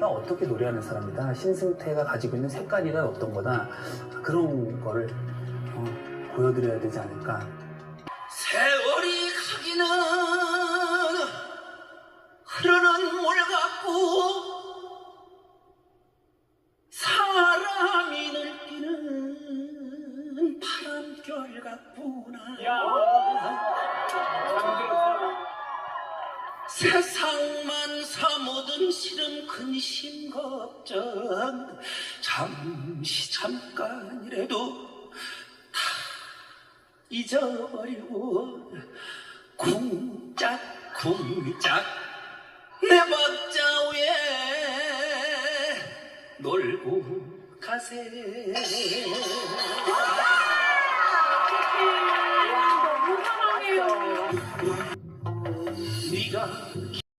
신승태가 어떻게 노래하는 사람이다. 신승태가 가지고 있는 색깔이가 어떤 거다. 그런 거를 어, 보여드려야 되지 않을까. 세월이 가기는 흐르는 물 같고 사람이 느끼는 바람결 같구나 세상만 시름 근심 걱정. 잠시 잠깐이라도 다 잊어버리고 쿵짝쿵짝 내 박자 위에 놀고 가세. 네가